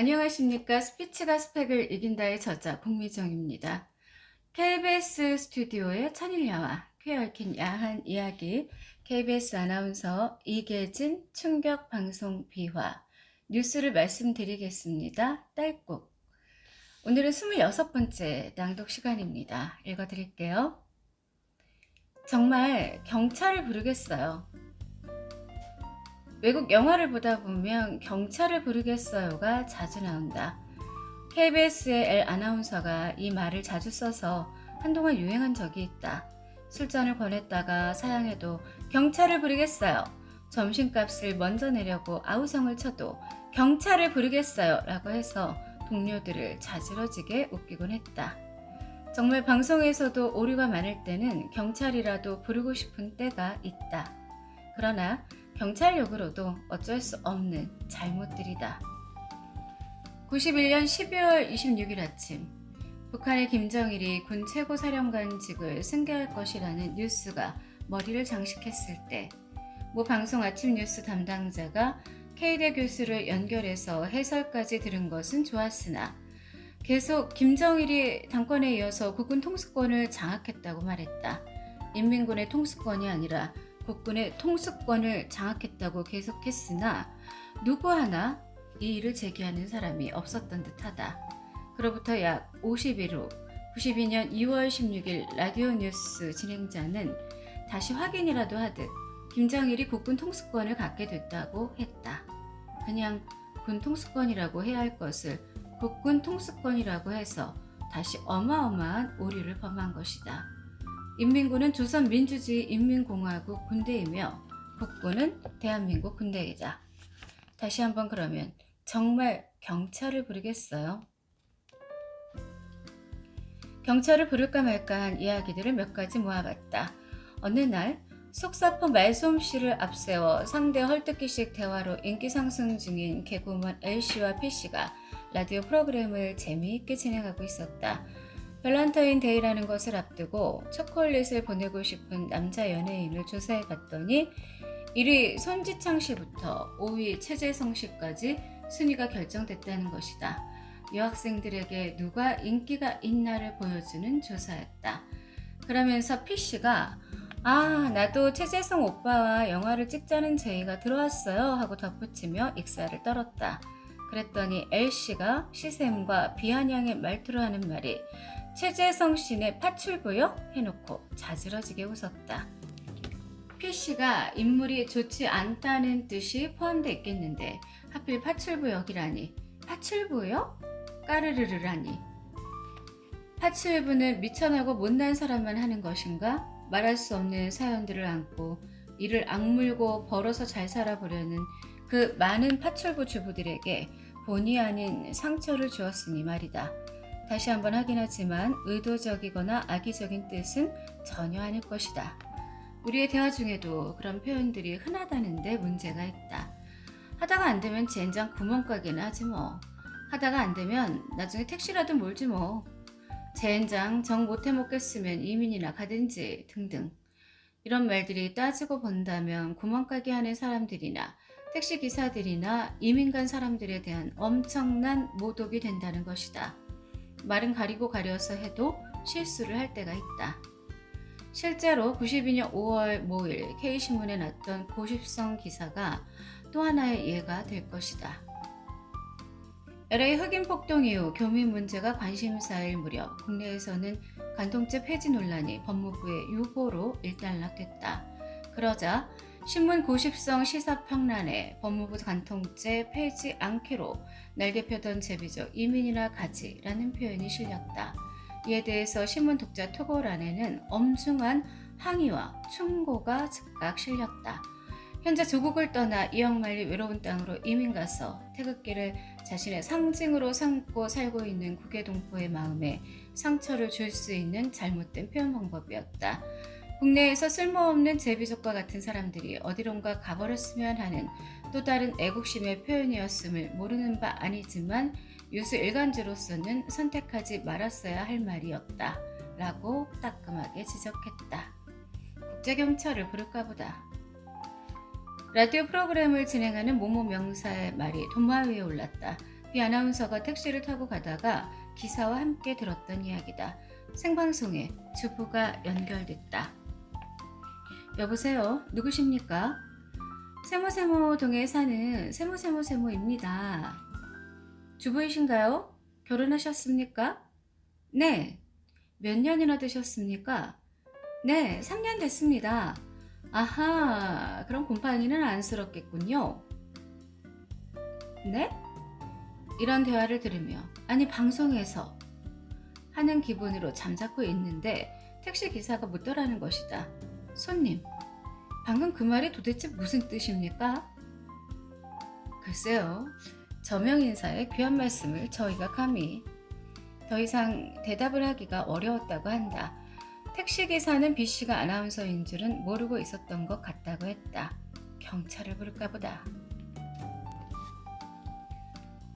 안녕하십니까. 스피치가 스펙을 이긴다의 저자 국미정입니다. KBS 스튜디오의 천일야와 쾌얽힌 야한 이야기 KBS 아나운서 이계진 충격 방송 비화 뉴스를 말씀드리겠습니다. 딸꾹 오늘은 26번째 낭독 시간입니다. 읽어드릴게요. 정말 경찰을 부르겠어요. 외국 영화를 보다 보면 경찰을 부르겠어요가 자주 나온다. KBS의 엘 아나운서가 이 말을 자주 써서 한동안 유행한 적이 있다. 술잔을 권했다가 사양해도 경찰을 부르겠어요. 점심값을 먼저 내려고 아우성을 쳐도 경찰을 부르겠어요. 라고 해서 동료들을 자지러지게 웃기곤 했다. 정말 방송에서도 오류가 많을 때는 경찰이라도 부르고 싶은 때가 있다. 그러나 경찰력으로도 어쩔 수 없는 잘못들이다. 91년 12월 26일 아침, 북한의 김정일이 군 최고사령관직을 승계할 것이라는 뉴스가 머리를 장식했을 때, 모 방송 아침 뉴스 담당자가 K대 교수를 연결해서 해설까지 들은 것은 좋았으나, 계속 김정일이 당권에 이어서 국군 통수권을 장악했다고 말했다. 인민군의 통수권이 아니라 국군의 통수권을 장악했다고 계속했으나 누구 하나 이 일을 제기하는 사람이 없었던 듯하다. 그로부터 약 50일 후 92년 2월 16일 라디오 뉴스 진행자는 다시 확인이라도 하듯 김정일이 국군 통수권을 갖게 됐다고 했다. 그냥 군 통수권이라고 해야 할 것을 국군 통수권이라고 해서 다시 어마어마한 오류를 범한 것이다. 인민군은 조선민주주의 인민공화국 군대이며 국군은 대한민국 군대이다. 다시 한번 그러면 정말 경찰을 부르겠어요? 경찰을 부를까 말까 한 이야기들을 몇 가지 모아봤다. 어느 날 속사포 말솜씨를 앞세워 상대 헐뜯기식 대화로 인기 상승 중인 개그우먼 L씨와 P씨가 라디오 프로그램을 재미있게 진행하고 있었다. 발란타인 데이라는 것을 앞두고 초콜릿을 보내고 싶은 남자 연예인을 조사해 봤더니 1위 손지창 씨부터 5위 최재성 씨까지 순위가 결정됐다는 것이다. 여학생들에게 누가 인기가 있나를 보여주는 조사였다. 그러면서 P씨가 아, 나도 최재성 오빠와 영화를 찍자는 제의가 들어왔어요 하고 덧붙이며 익사를 떨었다. 그랬더니 L씨가 시샘과 비아냥의 말투로 하는 말이 최재성 씨네 파출부요? 해놓고 자지러지게 웃었다. P씨가 인물이 좋지 않다는 뜻이 포함되어 있겠는데 하필 파출부 역이라니 파출부요? 까르르르라니 파출부는 미천하고 못난 사람만 하는 것인가? 말할 수 없는 사연들을 안고 이를 악물고 벌어서 잘 살아보려는 그 많은 파출부 주부들에게 본의 아닌 상처를 주었으니 말이다. 다시 한번 확인하지만 의도적이거나 악의적인 뜻은 전혀 아닐 것이다. 우리의 대화 중에도 그런 표현들이 흔하다는데 문제가 있다. 하다가 안 되면 젠장 구멍가게나 하지 뭐. 하다가 안 되면 나중에 택시라도 몰지 뭐. 젠장 정 못해 먹겠으면 이민이나 가든지 등등. 이런 말들이 따지고 본다면 구멍가게 하는 사람들이나 택시 기사들이나 이민 간 사람들에 대한 엄청난 모독이 된다는 것이다. 말은 가리고 가려서 해도 실수를 할 때가 있다. 실제로 92년 5월 모일 K신문에 났던 고십성 기사가 또 하나의 예가 될 것이다. LA 흑인 폭동 이후 교민 문제가 관심사일 무렵 국내에서는 간통죄 폐지 논란이 법무부의 유보로 일단락됐다. 그러자 신문 고십성 시사평란에 법무부 간통죄 폐지 않기로 날개 펴던 제비적 이민이나 가지라는 표현이 실렸다. 이에 대해서 신문 독자 토고란에는 엄중한 항의와 충고가 즉각 실렸다. 현재 조국을 떠나 이영만리 외로운 땅으로 이민 가서 태극기를 자신의 상징으로 삼고 살고 있는 국외 동포의 마음에 상처를 줄 수 있는 잘못된 표현 방법이었다. 국내에서 쓸모없는 제비족과 같은 사람들이 어디론가 가버렸으면 하는 또 다른 애국심의 표현이었음을 모르는 바 아니지만 유수 일간지로서는 선택하지 말았어야 할 말이었다. 라고 따끔하게 지적했다. 국제경찰을 부를까 보다. 라디오 프로그램을 진행하는 모모 명사의 말이 도마 위에 올랐다. 이 아나운서가 택시를 타고 가다가 기사와 함께 들었던 이야기다. 생방송에 주부가 연결됐다. 여보세요. 누구십니까? 세모세모 동에 사는 세모세모세모입니다. 주부이신가요? 결혼하셨습니까? 네. 몇 년이나 되셨습니까? 네, 3년 됐습니다. 아하, 그럼 곰팡이는 안쓰럽겠군요. 네? 이런 대화를 들으며, 아니, 방송에서 하는 기분으로 잠자코 있는데 택시 기사가 묻더라는 것이다. 손님, 방금 그 말이 도대체 무슨 뜻입니까? 글쎄요, 저명 인사의 귀한 말씀을 저희가 감히 더 이상 대답을 하기가 어려웠다고 한다. 택시 기사는 B 씨가 아나운서인 줄은 모르고 있었던 것 같다고 했다. 경찰을 부를까 보다.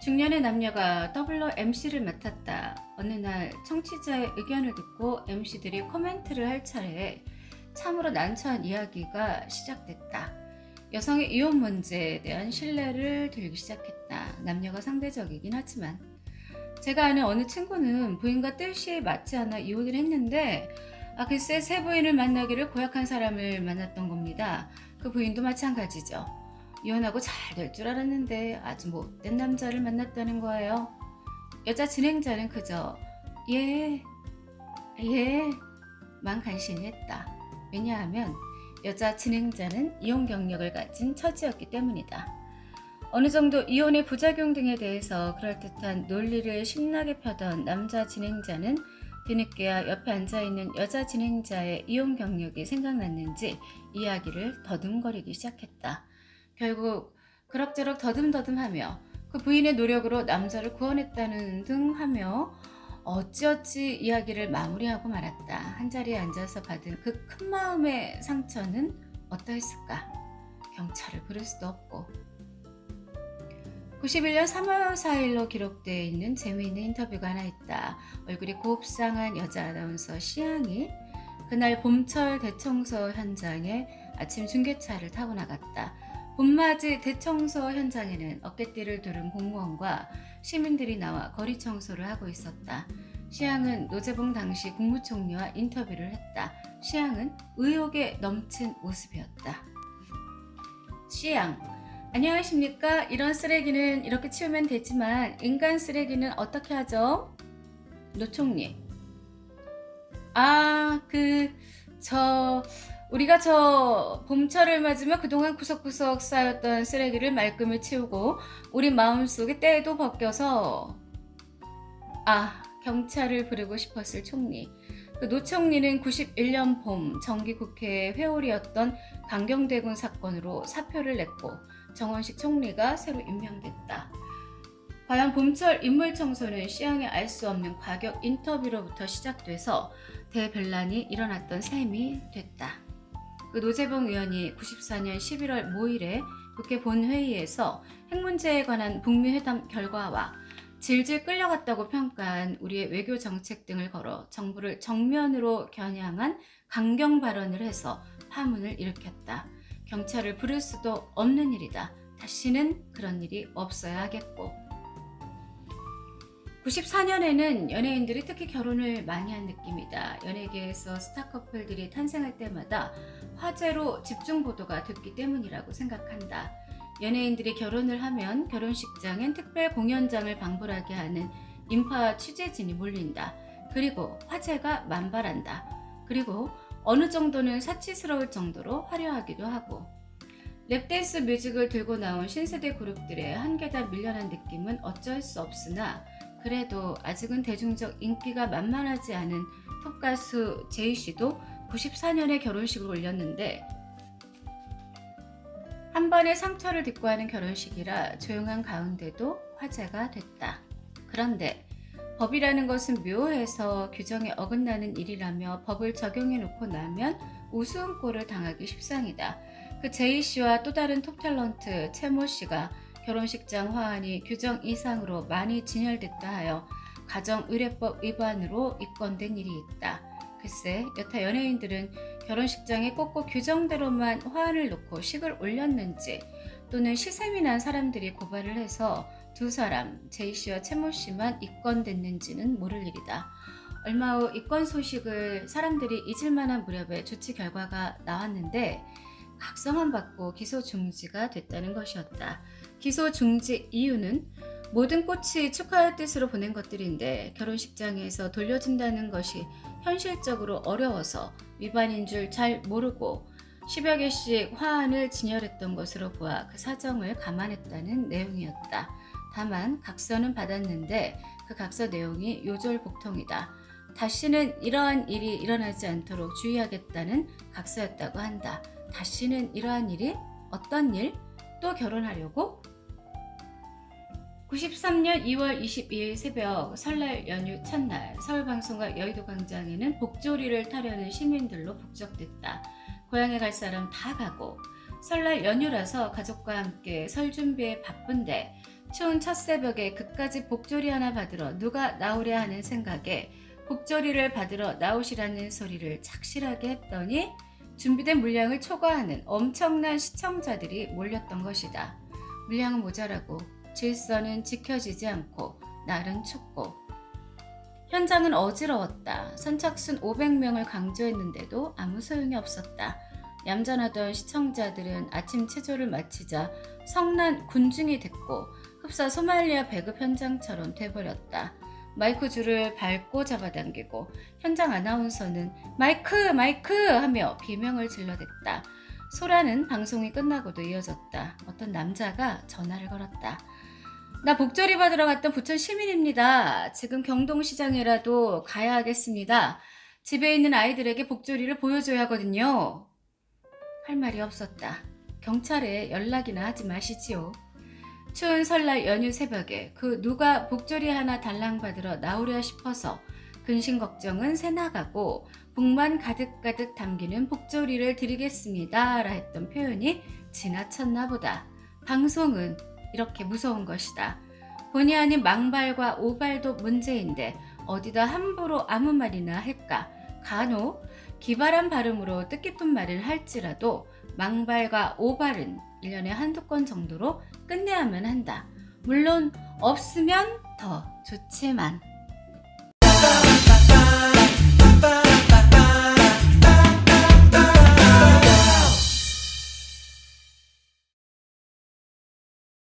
중년의 남녀가 더블로 MC를 맡았다. 어느 날 청취자의 의견을 듣고 MC들이 코멘트를 할 차례에 참으로 난처한 이야기가 시작됐다. 여성의 이혼 문제에 대한 신뢰를 들기 시작했다. 남녀가 상대적이긴 하지만 제가 아는 어느 친구는 부인과 뜻이 맞지 않아 이혼을 했는데 아 글쎄 새 부인을 만나기를 고약한 사람을 만났던 겁니다. 그 부인도 마찬가지죠. 이혼하고 잘 될 줄 알았는데 아주 못된 남자를 만났다는 거예요. 여자 진행자는 그저 예, 예 만 간신히 했다. 왜냐하면 여자 진행자는 이혼 경력을 가진 처지였기 때문이다. 어느 정도 이혼의 부작용 등에 대해서 그럴듯한 논리를 신나게 펴던 남자 진행자는 뒤늦게야 옆에 앉아있는 여자 진행자의 이혼 경력이 생각났는지 이야기를 더듬거리기 시작했다. 결국 그럭저럭 더듬더듬하며 그 부인의 노력으로 남자를 구원했다는 등 하며 어찌어찌 이야기를 마무리하고 말았다. 한자리에 앉아서 받은 그 큰 마음의 상처는 어떠했을까? 경찰을 부를 수도 없고 91년 3월 4일로 기록되어 있는 재미있는 인터뷰가 하나 있다. 얼굴이 곱상한 여자 아나운서 시향이 그날 봄철 대청소 현장에 아침 중계차를 타고 나갔다. 봄맞이 대청소 현장에는 어깨띠를 두른 공무원과 시민들이 나와 거리 청소를 하고 있었다. 시향은 노재봉 당시 국무총리와 인터뷰를 했다. 시향은 의욕에 넘친 모습이었다. 시향, 안녕하십니까? 이런 쓰레기는 이렇게 치우면 되지만 인간 쓰레기는 어떻게 하죠? 노총리. 아, 그, 저, 우리가 저 봄철을 맞으며 그동안 구석구석 쌓였던 쓰레기를 말끔히 치우고 우리 마음속에 때도 벗겨서 아, 경찰을 부르고 싶었을 총리. 그 노총리는 91년 봄 정기국회 회오리였던 강경대군 사건으로 사표를 냈고 정원식 총리가 새로 임명됐다. 과연 봄철 인물 청소는 시향에 알 수 없는 과격 인터뷰로부터 시작돼서 대변란이 일어났던 셈이 됐다. 그 노재봉 의원이 94년 11월 5일에 국회 본회의에서 핵 문제에 관한 북미 회담 결과와 질질 끌려갔다고 평가한 우리의 외교 정책 등을 걸어 정부를 정면으로 겨냥한 강경 발언을 해서 파문을 일으켰다. 경찰을 부를 수도 없는 일이다. 다시는 그런 일이 없어야 하겠고. 94년에는 연예인들이 특히 결혼을 많이 한 느낌이다. 연예계에서 스타 커플들이 탄생할 때마다 화제로 집중 보도가 됐기 때문이라고 생각한다. 연예인들이 결혼을 하면 결혼식장엔 특별 공연장을 방불하게 하는 인파 취재진이 몰린다. 그리고 화제가 만발한다. 그리고 어느 정도는 사치스러울 정도로 화려하기도 하고 랩댄스 뮤직을 들고 나온 신세대 그룹들의 한 계단 밀려난 느낌은 어쩔 수 없으나 그래도 아직은 대중적 인기가 만만하지 않은 톱가수 제이 씨도 94년에 결혼식을 올렸는데 한 번의 상처를 딛고 하는 결혼식이라 조용한 가운데도 화제가 됐다. 그런데 법이라는 것은 묘해서 규정에 어긋나는 일이라며 법을 적용해 놓고 나면 우스운 꼴을 당하기 십상이다. 그 제이 씨와 또 다른 톱 탤런트 채모 씨가 결혼식장 화환이 규정 이상으로 많이 진열됐다 하여 가정의례법 위반으로 입건된 일이 있다. 글쎄, 여타 연예인들은 결혼식장에 꼭꼭 규정대로만 화환을 놓고 식을 올렸는지 또는 시샘이 난 사람들이 고발을 해서 두 사람 제이 씨와 채모 씨만 입건됐는지는 모를 일이다. 얼마 후 입건 소식을 사람들이 잊을 만한 무렵에 조치 결과가 나왔는데 각성한 받고 기소 중지가 됐다는 것이었다. 기소 중지 이유는 모든 꽃이 축하할 뜻으로 보낸 것들인데 결혼식장에서 돌려준다는 것이 현실적으로 어려워서 위반인 줄 잘 모르고 10여 개씩 화환을 진열했던 것으로 보아 그 사정을 감안했다는 내용이었다. 다만 각서는 받았는데 그 각서 내용이 요절복통이다. 다시는 이러한 일이 일어나지 않도록 주의하겠다는 각서였다고 한다. 다시는 이러한 일이 어떤 일? 또 결혼하려고? 93년 2월 22일 새벽 설날 연휴 첫날 서울 방송과 여의도 광장에는 복조리를 타려는 시민들로 북적댔다. 고향에 갈 사람 다 가고 설날 연휴라서 가족과 함께 설 준비에 바쁜데 추운 첫 새벽에 그까지 복조리 하나 받으러 누가 나오려 하는 생각에 복조리를 받으러 나오시라는 소리를 착실하게 했더니 준비된 물량을 초과하는 엄청난 시청자들이 몰렸던 것이다. 물량은 모자라고 질서는 지켜지지 않고 날은 춥고 현장은 어지러웠다. 선착순 500명을 강조했는데도 아무 소용이 없었다. 얌전하던 시청자들은 아침 체조를 마치자 성난 군중이 됐고 흡사 소말리아 배급 현장처럼 돼버렸다. 마이크 줄을 밟고 잡아당기고 현장 아나운서는 마이크 마이크 하며 비명을 질러댔다. 소라는 방송이 끝나고도 이어졌다. 어떤 남자가 전화를 걸었다. 나 복조리 받으러 갔던 부천 시민입니다. 지금 경동시장이라도 가야 하겠습니다. 집에 있는 아이들에게 복조리를 보여줘야 하거든요. 할 말이 없었다. 경찰에 연락이나 하지 마시지요. 추운 설날 연휴 새벽에 그 누가 복조리 하나 달랑 받으러 나오려 싶어서 근심 걱정은 새나가고 복만 가득가득 담기는 복조리를 드리겠습니다. 라 했던 표현이 지나쳤나 보다. 방송은 이렇게 무서운 것이다. 본의 아닌 망발과 오발도 문제인데 어디다 함부로 아무 말이나 할까? 간혹 기발한 발음으로 뜻깊은 말을 할지라도 망발과 오발은 1년에 한두 건 정도로 끝내야만 한다. 물론 없으면 더 좋지만.